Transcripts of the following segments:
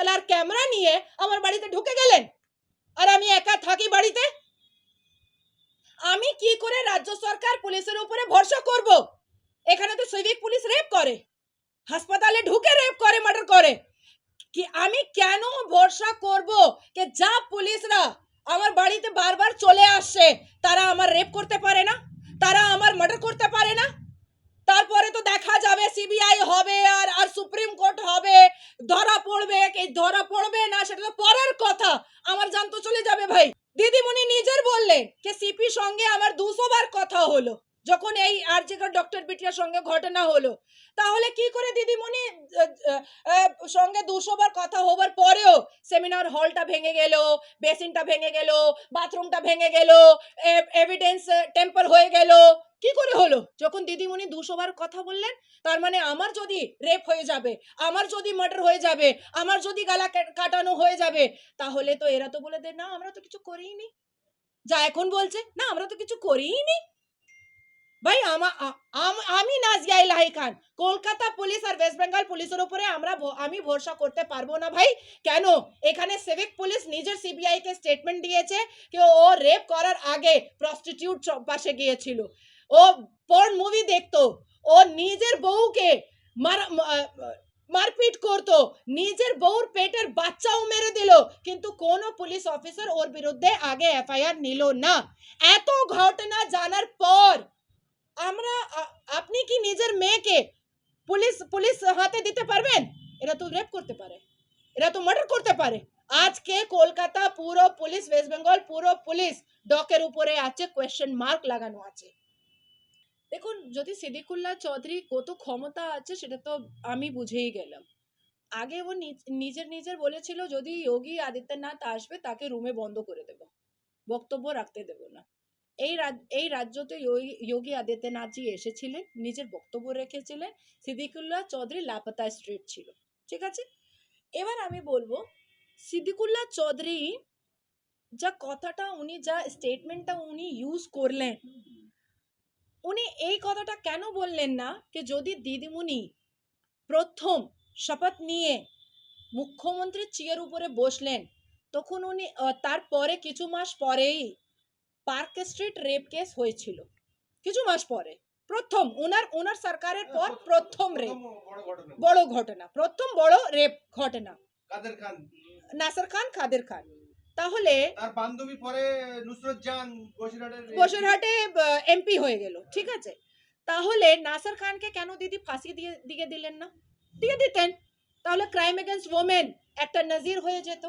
DSLR camera নিয়ে আমার বাড়িতে ঢুকে গেলেন? আর আমি একা থাকি বাড়িতে? আমি কি করে রাজ্য সরকার পুলিশের উপরে ভরসা করব? এখানে তো সিভিক পুলিশ রেপ করে। হাসপাতালে ঢুকে রেপ করে, মার্ডার করে। কি আমি কেন ভরসা করব যে যা পুলিশরা আমার বাড়িতে বারবার চলে আসছে তারা আমার রেপ করতে পারে না? তারা আমার মার্ডার করতে পারে না? তারপরে তো দেখা যাবে সিবিআই হবে আর আর সুপ্রিম কোর্ট হবে। ধরা পড়বে কি? ধরা পড়বে না, সেটা তো পরের কথা। আমার জান তো চলে যাবে ভাই। দিদিমণি নিজের বললেন যে সিপি সঙ্গে আমার দুশো বার কথা হলো। যখন এই আরজিকর ডক্টর বিটিয়ার সঙ্গে ঘটনা হলো। তাহলে কি করে দিদিমণি সঙ্গে দুশো বার কথা হবার পরেও সেমিনার হলটা ভেঙে গেল, বেসিনটা ভেঙে গেল, বাথরুমটা ভেঙে গেল এভিডেন্স টেম্পার হয়ে গেল কি করে হলো? যখন দিদিমণি দুশো বার কথা বললেন, তার মানে আমার যদি রেপ হয়ে যাবে, আমার যদি মার্ডার হয়ে যাবে, আমার যদি গালা কাটানো হয়ে যাবে, তাহলে তো এরা তো বলে দেয়, না, আমরা তো কিছু করিনি। যা এখন বলছে, না, আমরা তো কিছু করিনি। ভাই, আমা- নাজিয়া ইলাহি খান। কলকাতা পুলিশ আর ওয়েস্ট বেঙ্গল পুলিশের উপরে আমরা আমি ভরসা করতে পারব না, ভাই। কেন? এখানে সিভিক পুলিশ নিজের সিবিআই কে স্টেটমেন্ট দিয়েছে যে ও রেপ করার আগে প্রস্টিটিউট পাশে গিয়েছিল। ও পর্ন মুভি দেখতো। ও নিজের বউকে মার মারপিট করতো। নিজের বউর পেটের বাচ্চাও মেরে দিল। কিন্তু কোনো পুলিশ অফিসার ওর বিরুদ্ধে আগে এফআইআর নিল না। এত ঘটনা জানার পর আমরা আপনি কি নিজের মেয়েকে পুলিশ পুলিশ হাতে দিতে পারবেন? এরা তো রেপ করতে পারে। এরা তো মার্ডার করতে পারে। আজকে কলকাতা পুরো পুলিশ ওয়েস্ট বেঙ্গল পুরো পুলিশ ডকের উপরে আছে কোয়েশ্চেন মার্ক লাগানো আছে। দেখুন, যদি সিদ্দিকুল্লাহ চৌধুরী কত ক্ষমতা আছে, সেটা তো আমি বুঝেই গেলাম। আগে ও নিজ- নিজের নিজের বলেছিল, যদি যোগী আদিত্যনাথ আসবে, তাকে রুমে বন্ধ করে দেব। বক্তব্য রাখতে দেব না। এই এই রাজ্যতে যোগী আদিত্যনাথজি এসেছিলেন, নিজের বক্তব্য রেখেছিলেন। সিদ্দিকুল্লাহ চৌধুরী লাপাতা স্ট্রিট ছিল। ঠিক আছে? এবার আমি বলব, সিদ্দিকুল্লাহ চৌধুরী যা কথাটা, উনি যা স্টেটমেন্টটা উনি ইউজ করলেন উনি এই কথাটা কেন বললেন না যে যদি দিদিমণি প্রথম শপথ নিয়ে মুখ্যমন্ত্রীর চেয়ার উপরে বসলেন তখন উনি তারপরে কিছু মাস পরেই পার্ক স্ট্রিট রেপ কেস হয়েছিল। কিছু মাস পরে। প্রথম ওনার ওনার সরকারের পর প্রথম রেপ। বড় ঘটনা। প্রথম বড় রেপ ঘটনা। নাসর খান খাদের খান। তাহলে তার বান্ধবী পরে নুসরত জান বসিরহাটের বসিরহাটে এমপি হয়ে গেল ঠিক আছে? তাহলে নাসর খানকে কেন দিদি ফাঁসি দিয়ে দিয়ে দিলেন না? দিয়ে দিতেন। তাহলে ক্রাইম এগেনস্ট ওমেন একটা নজির হয়ে যেত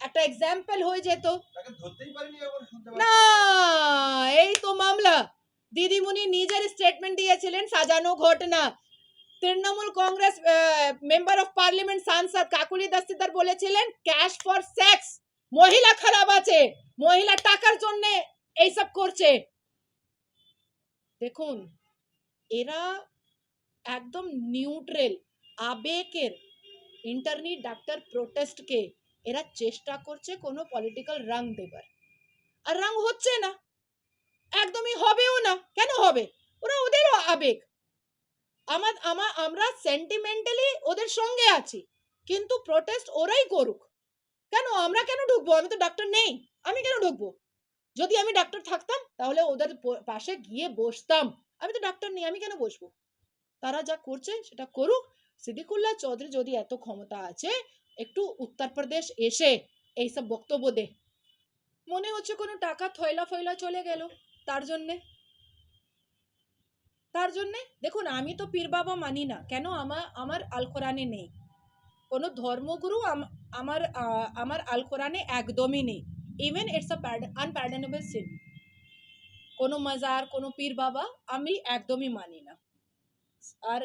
একটা এক্সাম্পল হয়ে যেত। না এই তো মামলা। দিদিমণি নিজের স্টেটমেন্ট দিয়েছিলেন সাজানো ঘটনা। Trinamool Congress member of parliament সাংসদ কাকুলি দস্তিদার বলেছিলেন ক্যাশ ফর সেক্স মহিলা খারাপ আছে, মহিলা টাকার জন্য এইসব করছে। দেখুন, এরা একদম নিউট্রেল আবেগের ইন্টারনি ডাক্তার প্রোটেস্টকে এরা চেষ্টা করছে কোনো পলিটিক্যাল রং দেবার। আর রং হচ্ছে না, একদমই হবেও না, কেন হবে? ওরা ওদেরও আবেগ। আমার আমার আমরা সেন্টিমেন্টালি ওদের সঙ্গে আছি, কিন্তু প্রোটেস্ট ওরাই করুক। কেন? আমরা কেন ঢুকবো? আমি তো ডাক্তার নেই। আমি কেন ঢুকবো? যদি আমি ডাক্তার থাকতাম, তাহলে ওদের পাশে গিয়ে বসতাম। আমি তো ডাক্তার নেই, আমি কেন বসবো? তারা যা করছে, সেটা করুক। সিদ্দিকুল্লাহ চৌধুরী যদি এত ক্ষমতা আছে, একটু উত্তরপ্রদেশ এসে এইসব বক্তব্য দে। মনে হচ্ছে কোনো টাকা থয়লা ফয়লা চলে গেল। তার জন্যে। তার জন্যে? দেখুন, আমি তো পীর বাবা মানি না। কেন আমার আমার আল কোরআনে নেই। কোনো ধর্মগুরু আমার আমার আল কোরআনে একদমই নেই। Even it's a unpardonable sin কোনো মাজার, কোনো পীর বাবা আমি একদমই মানি না। আর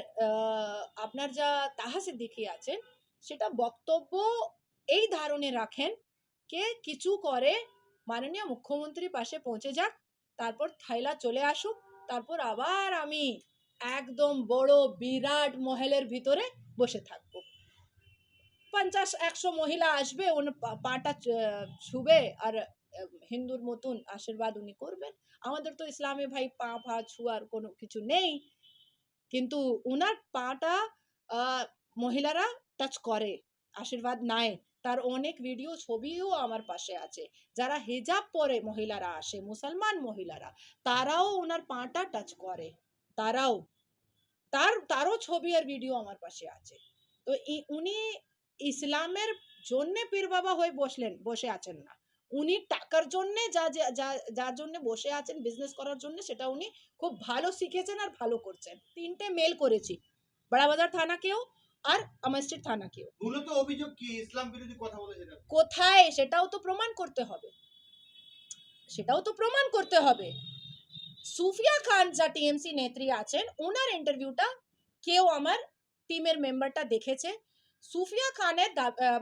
আপনার যা তাহা সিদ্দিকি আছেন, সেটা বক্তব্য এই ধারণে রাখেন কে কিছু করে মাননীয় মুখ্যমন্ত্রী পাশে পৌঁছে যাক, তারপর থাইলা চলে আসুক, তারপর আবার আমি একদম বড় বিরাট মহলের ভিতরে বসে থাকব। পঞ্চাশ, একশো মহিলা আসবে ওন পা- পাটা ছুবে আর হিন্দুর মতন আশীর্বাদ উনি করবেন। আমাদের তো ইসলামে ভাই পা, ফা ছুয়ার কোনো কিছু নেই। কিন্তু ওনার পাটা মহিলারা টাচ করে, আশীর্বাদ নাই তার অনেক ভিডিও ছবিও আমার পাশে আছে। যারা হিজাব পরে মহিলারা আসে, মুসলমান মহিলারা, তারাও ওনার পাটা টাচ করে। তারাও। তার, তারও ছবি আর ভিডিও আমার পাশে আছে। তো উনি ইসলামের জন্যে পীর বাবা হয়ে বসলেন বসে আছেন না। উনি টাকার জন্যে যা যা- যার জন্য বসে আছেন বিজনেস করার জন্য সেটা উনি খুব ভালো শিখেছেন আর ভালো করছেন। তিনটে মেল করেছি। বড়াবাজার থানাকেও আর আমার স্ট্রিট থানাকেও মূলত অভিযোগ কি? ইসলাম বিরোধী কথা বলেছেন কোথায়? সেটাও তো প্রমাণ করতে হবে। সেটাও তো প্রমাণ করতে হবে। সুফিয়া খান যা টিএমসি নেত্রী আছেন ওনার ইন্টারভিউটা কেউ আমার টিমের মেম্বারটা দেখেছে। সুফিয়া খানের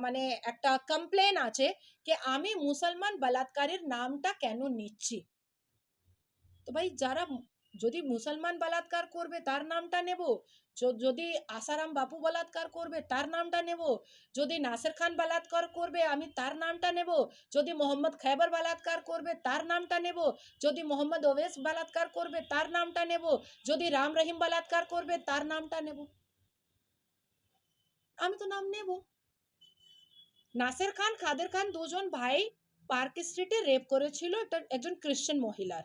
মানে একটা কমপ্লেন আছে যে আমি মুসলমান বলাৎকারের নামটা কেন নিচ্ছি? তো ভাই যারা যদি মুসলমান বলাৎকার করবে তার নামটা নেব যদি আসারাম বাপু বলাৎকার করবে তার নামটা নেব, যদি নাসির খান বলাৎকার করবে আমি তার নামটা নেব, যদি মোহাম্মদ খাইবার বলাৎকার করবে তার নামটা নেব, যদি মোহাম্মদ ওবেস বলাৎকার করবে তার নামটা নেব, যদি রাম রহিম বলাৎকার করবে তার নামটা নেব। আমি তো নাম নেব। নাসির খান খাদের খান দুজন ভাই পার্ক স্ট্রিটে রেপ করেছিল একটা একজন খ্রিশ্চান মহিলার।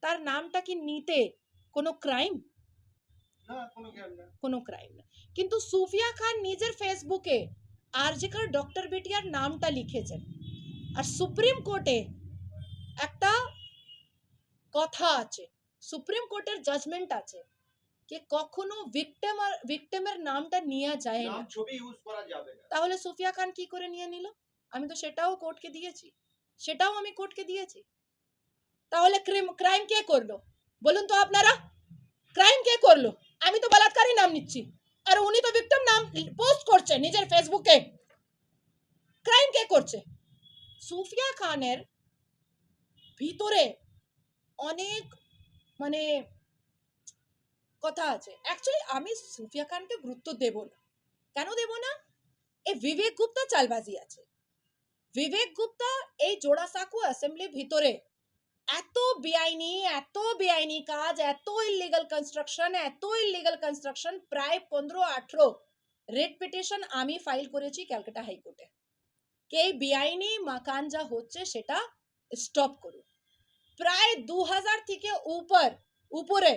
তার নামটা কি নিতে কোনো ক্রাইম? না কোনো কোনো ক্রাইম না। কিন্তু সুফিয়া খান নিজের ফেসবুকে আরজিকার ডক্টর বিটিয়ার নামটা লিখেছেন। আর সুপ্রিম কোর্টে একটা কথা আছে। সুপ্রিম কোর্টের জাজমেন্ট আছে। যে কখনো ভিকটিম আর ভিকটিমের নামটা নেওয়া যায় না। নাম ছবি ইউজ করা যাবে না। তাহলে সুফিয়া খান কি করে নিয়ে নিল? আমি তো সেটাও কোর্টকে দিয়েছি। সেটাও আমি কোর্টকে দিয়েছি। তাহলে ক্রাইম কে করল? বলুন তো আপনারা ক্রাইম কে করল? আমি তো বলাৎকারী নাম নিচ্ছি। আর উনি তো ভিক্টিম নাম পোস্ট করছে নিজের ফেসবুকে ক্রাইম কে করছে? সুফিয়া খানের ভিতরে অনেক মানে কথা আছে। অ্যাকচুয়ালি আমি সুফিয়া খানকে গুরুত্ব দেব না। কেন দেব না? এ বিবেক গুপ্তা চালবাজি আছে। বিবেক গুপ্তা এই জোড়াসাঁকু অ্যাসেম্বলির ভিতরে এত বেআইনি এত বেআইনি কাজ, এত ইলিগাল কনস্ট্রাকশন এত ইলিগাল কনস্ট্রাকশন প্রায় পনেরো, আঠেরো রেড পিটিশন আমি ফাইল করেছি ক্যালকাটা হাইকোর্টে। কে বেআইনি মাকান যা হচ্ছে সেটা স্টপ করুন। প্রায় দু হাজার থেকে উপর, উপরে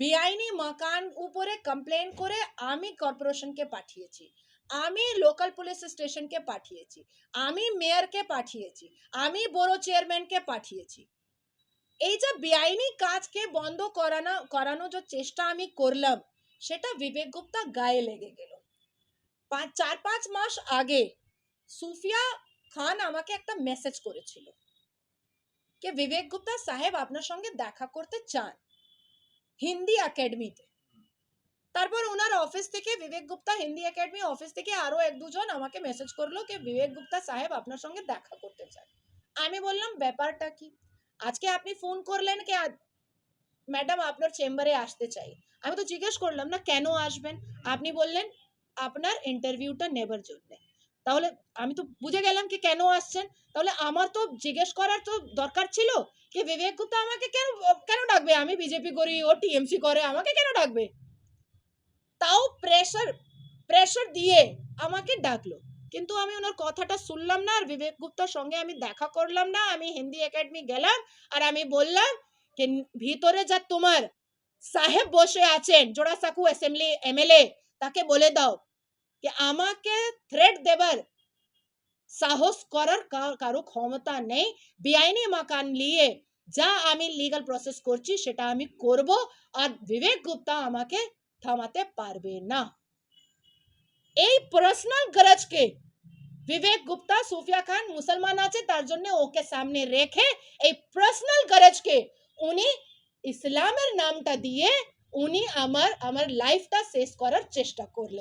বেআইনি মাকান উপরে কমপ্লেন করে আমি কর্পোরেশনকে পাঠিয়েছি, আমি লোকাল পুলিশ স্টেশনকে পাঠিয়েছি, আমি মেয়রকে পাঠিয়েছি, আমি বড় চেয়ারম্যানকে পাঠিয়েছি। এই যে বেআইনি কাজকে বন্ধ করানো করানো যে চেষ্টা আমি করলাম, সেটা বিবেক গুপ্তা গায়ে লেগে গেল। পাঁচ চার পাঁচ মাস আগে সুফিয়া খান আমাকে একটা মেসেজ করেছিল। যে বিবেক গুপ্তা সাহেব আপনার সঙ্গে দেখা করতে চান? হিন্দি একাডেমিতে তারপর ওনার অফিস থেকে বিবেক গুপ্তা হিন্দি একাডেমি অফিস থেকে আরও এক দুজন আমাকে মেসেজ করল যে, বিবেক গুপ্তা সাহেব আপনার সঙ্গে দেখা করতে চান। আমি বললাম, ব্যাপারটা কি? আজকে আপনি ফোন করলেন কি? ম্যাডাম আপনার চেম্বারে আসতে চাই। আমি তো জিজ্ঞেস করলাম, না, কেন আসবেন? আপনি বললেন, আপনার ইন্টারভিউটা নেবার জন্য। তাহলে আমি তো বুঝে গেলাম কি কেন আসছেন? তাহলে আমার তো জিজ্ঞেস করার তো দরকার ছিল কি বিবেক গুপ্তা আমাকে কেন কেন ডাকবে? আমি বিজেপি করি, ও টিএমসি করে, আমাকে কেন ডাকবে? তাও প্রেশার প্রেশার দিয়ে আমাকে ডাকলো। কিন্তু আমি ওনার কথাটা শুনলাম না, আর বিবেক গুপ্তার সঙ্গে আমি দেখা করলাম না, আমি হিন্দি একাডেমি গেলাম, আর আমি বললাম যে ভিতরে যা তোমার সাহেব বসে আছেন, জোড়াসাঁকু অ্যাসেম্বলি এমএলএ তাকে বলে দাও। যে আমাকে থ্রেট দেবার সাহস করার কারও ক্ষমতা নেই। বেআইনি মাকান নিয়ে যা আমি লিগাল প্রসেস করছি, সেটা আমি করব আর বিবেক গুপ্তা আমাকে থামাতে পারবে না। এই পার্সোনাল গরজকে বিবেক গুপ্তা, সুফিয়া খান মুসলমান আছে, তার জন্য ওকে সামনে রেখে এই পার্সোনাল গরজকে উনি ইসলামের নামটা দিয়ে উনি আমার আমার লাইফটা শেষ করার চেষ্টা করলেন।